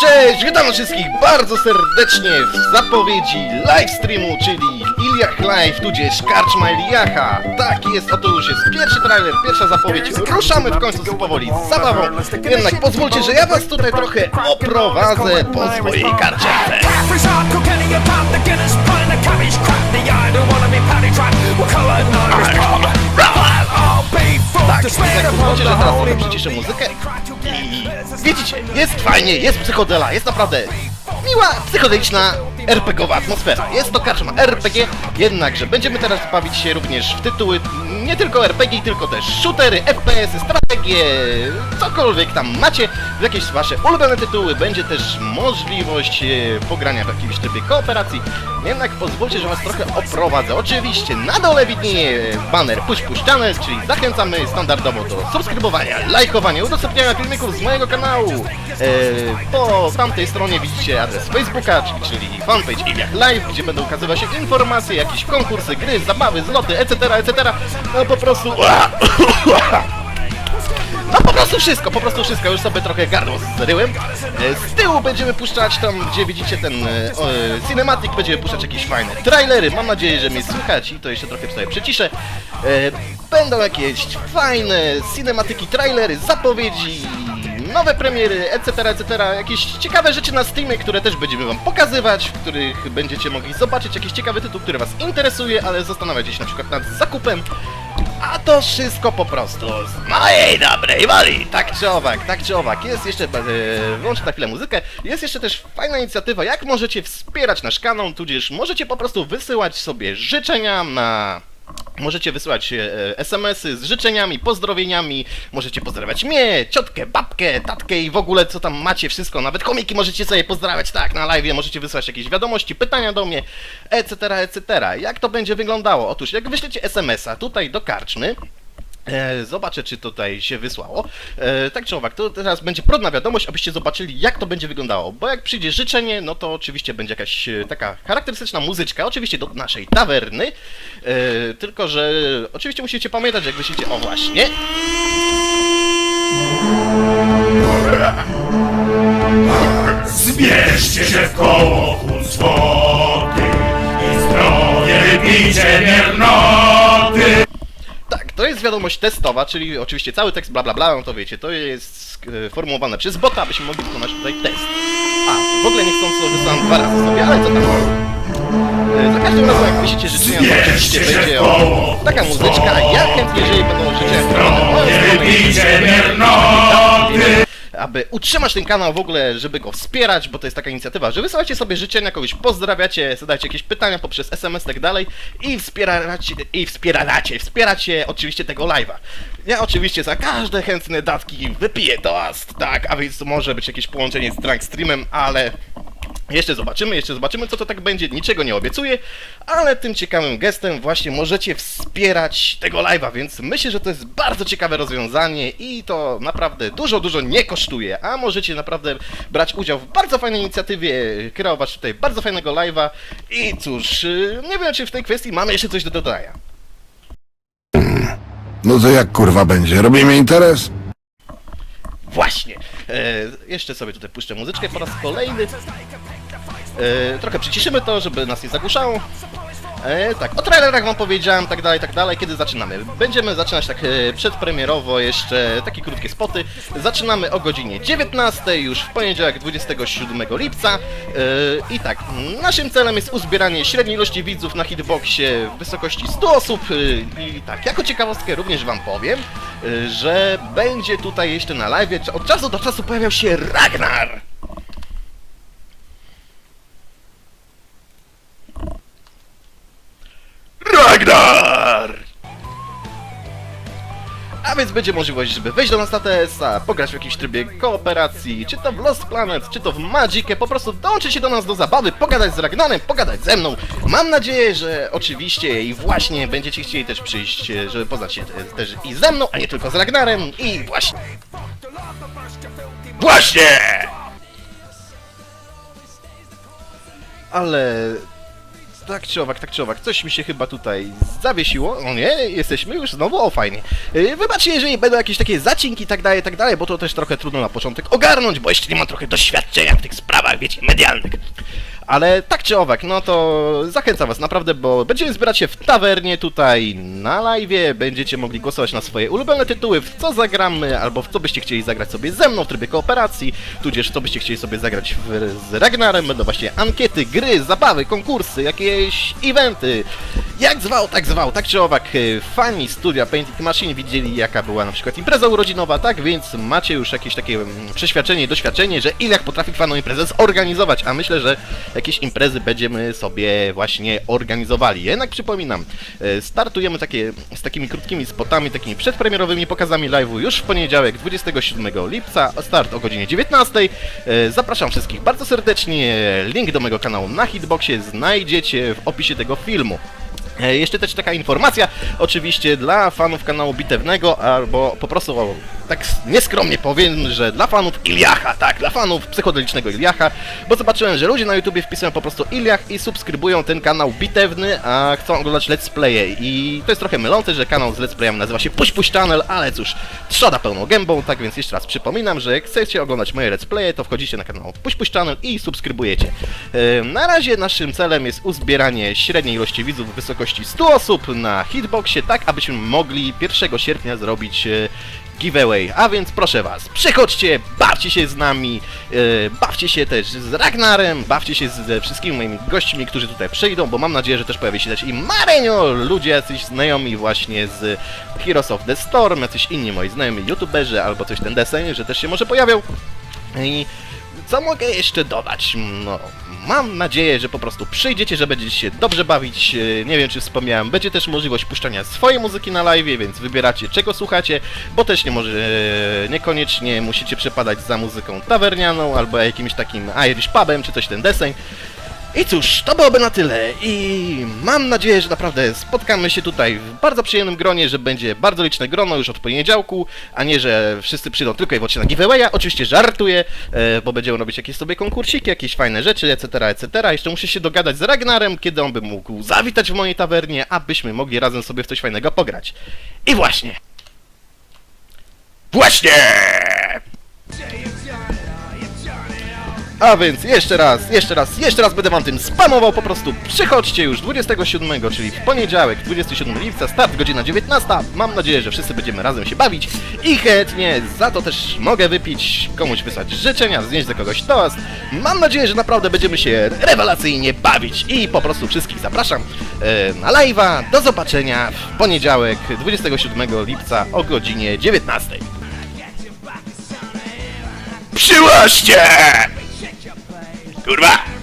Cześć, witam wszystkich bardzo serdecznie w zapowiedzi livestreamu, czyli Iliach Live, tudzież Karczma Iliacha. Tak jest, oto już jest pierwszy trailer, pierwsza zapowiedź. Ruszamy w końcu z powoli z zabawą. Jednak pozwólcie, że ja was tutaj trochę oprowadzę po swojej karczemce. Tak, pozwólcie, the że teraz trochę przyciszę muzykę. I widzicie, jest fajnie, jest psychodela, jest naprawdę miła, psychodeliczna, RPGowa atmosfera. Jest to karczma RPG, jednakże będziemy teraz bawić się również w tytuły nie tylko RPG, tylko też shootery, FPS-y, strategie, cokolwiek tam macie, w jakieś wasze ulubione tytuły, będzie też możliwość e, pogrania w jakimś trybie kooperacji. Jednak pozwólcie, że was trochę oprowadzę. Oczywiście na dole widnieje banner Push Push Channel, czyli zachęcamy standardowo do subskrybowania, lajkowania, udostępniania filmików z mojego kanału. E, po tamtej stronie widzicie adres Facebooka, czyli, czyli fanpage Iliach Live, gdzie będą ukazywać się informacje, jakieś konkursy, gry, zabawy, zloty, etc., etc. No po prostu... No po prostu wszystko, po prostu wszystko, już sobie trochę gardło zryłem. E, Z tyłu będziemy puszczać tam, gdzie widzicie ten e, e, cinematic, będziemy puszczać jakieś fajne trailery. Mam nadzieję, że mnie słychać i to jeszcze trochę sobie przyciszę. E, Będą jakieś fajne cinematyki, trailery, zapowiedzi, nowe premiery, etc., etc. Jakieś ciekawe rzeczy na Steamie, które też będziemy wam pokazywać, w których będziecie mogli zobaczyć jakiś ciekawy tytuł, który was interesuje, ale zastanawiacie się na przykład nad zakupem. A to wszystko po prostu z mojej dobrej woli, tak czy owak, tak czy owak. Jest jeszcze, e, wyłączę na chwilę muzykę, jest jeszcze też fajna inicjatywa, jak możecie wspierać nasz kanał, tudzież możecie po prostu wysyłać sobie życzenia na... Możecie wysyłać e, SMS-y z życzeniami, pozdrowieniami, możecie pozdrawiać mnie, ciotkę, babkę, tatkę i w ogóle co tam macie, wszystko, nawet komiki możecie sobie pozdrawiać, tak, na live, możecie wysłać jakieś wiadomości, pytania do mnie, etc., etc. Jak to będzie wyglądało? Otóż, jak wyślecie SMS-a tutaj do karczmy, E, zobaczę, czy tutaj się wysłało. E, tak czy owak, to teraz będzie prodna wiadomość, abyście zobaczyli, jak to będzie wyglądało. Bo jak przyjdzie życzenie, no to oczywiście będzie jakaś e, taka charakterystyczna muzyczka, oczywiście do naszej tawerny. E, tylko, że oczywiście musicie pamiętać, jak wyślecie. O właśnie. Zbierzcie się w koło wiadomość testowa, czyli oczywiście cały tekst bla bla bla, no to wiecie, to jest e, formułowane przez bota, abyśmy mogli wykonać tutaj test. A, w ogóle niechcąco wysłałem dwa razy sobie, ale co tam. E, Za każdym razem jak wyślecie życzenia, to oczywiście będzie o, taka muzyczka, ja chętnie, jeżeli będą życzenia wprowadzone w moją stronę. Aby utrzymać ten kanał w ogóle, żeby go wspierać, bo to jest taka inicjatywa, że wysyłacie sobie życzenia, kogoś pozdrawiacie, zadajcie jakieś pytania poprzez SMS i tak dalej i wspieracie, i wspieracie, wspieracie oczywiście tego live'a. Ja oczywiście za każde chętne datki wypiję toast, tak, a więc może być jakieś połączenie z Drunk Streamem, ale jeszcze zobaczymy, jeszcze zobaczymy co to tak będzie, niczego nie obiecuję, ale tym ciekawym gestem właśnie możecie wspierać tego live'a, więc myślę, że to jest bardzo ciekawe rozwiązanie i to naprawdę dużo, dużo nie kosztuje, a możecie naprawdę brać udział w bardzo fajnej inicjatywie, kreować tutaj bardzo fajnego live'a i cóż, nie wiem czy w tej kwestii mamy jeszcze coś do dodania. No to jak kurwa będzie? Robimy interes? Właśnie. E, jeszcze sobie tutaj puszczę muzyczkę po raz kolejny. E, trochę przyciszymy to, żeby nas nie zagłuszało. E, tak, o trailerach wam powiedziałem, tak dalej, tak dalej. Kiedy zaczynamy? Będziemy zaczynać tak e, przedpremierowo jeszcze takie krótkie spoty. Zaczynamy o godzinie 19, już w poniedziałek 27 lipca. E, I tak, naszym celem jest uzbieranie średniej ilości widzów na hitboxie w wysokości 100 osób. E, I tak, jako ciekawostkę również wam powiem, e, że będzie tutaj jeszcze na live od czasu do czasu pojawiał się Ragnar. Ragnar! Więc będzie możliwość, żeby wejść do nas na TS-a, pograć w jakimś trybie kooperacji, czy to w Lost Planet, czy to w Magicę, po prostu dołączyć się do nas do zabawy, pogadać z Ragnarem, pogadać ze mną. Mam nadzieję, że oczywiście i właśnie będziecie chcieli też przyjść, e, żeby poznać się te- też i ze mną, a nie tylko z Ragnarem. I właśnie... Właśnie! Ale tak czy owak, tak czy owak, coś mi się chyba tutaj zawiesiło. O nie, jesteśmy już znowu, o fajnie. Yy, Wybaczcie, jeżeli będą jakieś takie zacinki i tak dalej, tak dalej, bo to też trochę trudno na początek ogarnąć, bo jeszcze nie mam trochę doświadczenia w tych sprawach, wiecie, medialnych. Ale tak czy owak, no to zachęcam was naprawdę, bo będziemy zbierać się w tawernie tutaj na live, będziecie mogli głosować na swoje ulubione tytuły, w co zagramy, albo w co byście chcieli zagrać sobie ze mną w trybie kooperacji, tudzież co byście chcieli sobie zagrać w, z Ragnarem, będą właśnie ankiety, gry, zabawy, konkursy, jakieś eventy. Jak zwał, tak zwał, tak czy owak, e, fani studia Painting Machine widzieli jaka była na przykład impreza urodzinowa, tak więc macie już jakieś takie mm, przeświadczenie doświadczenie, że Iliach potrafi faną imprezę zorganizować, a myślę, że jakieś imprezy będziemy sobie właśnie organizowali. Jednak przypominam, e, startujemy takie, z takimi krótkimi spotami, takimi przedpremierowymi pokazami live'u już w poniedziałek 27 lipca, start o godzinie 19. E, Zapraszam wszystkich bardzo serdecznie, link do mojego kanału na Hitboxie znajdziecie w opisie tego filmu. E, Jeszcze też taka informacja, oczywiście dla fanów kanału Bitewnego, albo po prostu tak nieskromnie powiem, że dla fanów Iliacha, tak, dla fanów psychodelicznego Iliacha, bo zobaczyłem, że ludzie na YouTubie wpisują po prostu Iliach i subskrybują ten kanał Bitewny, a chcą oglądać let's playe i to jest trochę mylące, że kanał z let's playem nazywa się Push Push Channel, ale cóż, trzoda pełną gębą, tak więc jeszcze raz przypominam, że jak chcecie oglądać moje let's playe, to wchodzicie na kanał Push Push Channel i subskrybujecie. E, Na razie naszym celem jest uzbieranie średniej ilości widzów w wysokości 100 osób na hitboxie, tak abyśmy mogli 1 sierpnia zrobić e, giveaway. A więc proszę was, przychodźcie, bawcie się z nami, e, bawcie się też z Ragnarem, bawcie się ze wszystkimi moimi gośćmi, którzy tutaj przyjdą, bo mam nadzieję, że też pojawi się też i Marenio, ludzie jacyś znajomi właśnie z Heroes of the Storm, jacyś inni moi znajomi youtuberzy, albo coś ten deseń, że też się może pojawią. I co mogę jeszcze dodać? No, mam nadzieję, że po prostu przyjdziecie, że będziecie się dobrze bawić. E, Nie wiem, czy wspomniałem, będzie też możliwość puszczania swojej muzyki na live, więc wybieracie czego słuchacie, bo też nie może, e, niekoniecznie musicie przepadać za muzyką tawernianą albo jakimś takim Irish pubem, czy coś ten deseń. I cóż, to byłoby na tyle i mam nadzieję, że naprawdę spotkamy się tutaj w bardzo przyjemnym gronie, że będzie bardzo liczne grono już od poniedziałku, a nie, że wszyscy przyjdą tylko i wyłącznie na giveawaya. Oczywiście żartuję, e, bo będziemy robić jakieś sobie konkursiki, jakieś fajne rzeczy, etc., etc. Jeszcze muszę się dogadać z Ragnarem, kiedy on by mógł zawitać w mojej tawernie, abyśmy mogli razem sobie w coś fajnego pograć. I właśnie. Właśnie! A więc jeszcze raz, jeszcze raz, jeszcze raz będę wam tym spamował, po prostu przychodźcie już 27, czyli w poniedziałek, 27 lipca, start godzina 19. Mam nadzieję, że wszyscy będziemy razem się bawić i chętnie za to też mogę wypić, komuś wysłać życzenia, znieść za kogoś toast. Mam nadzieję, że naprawdę będziemy się rewelacyjnie bawić i po prostu wszystkich zapraszam e, na live'a. Do zobaczenia w poniedziałek, 27 lipca o godzinie 19. Przyłaście! Kurwa!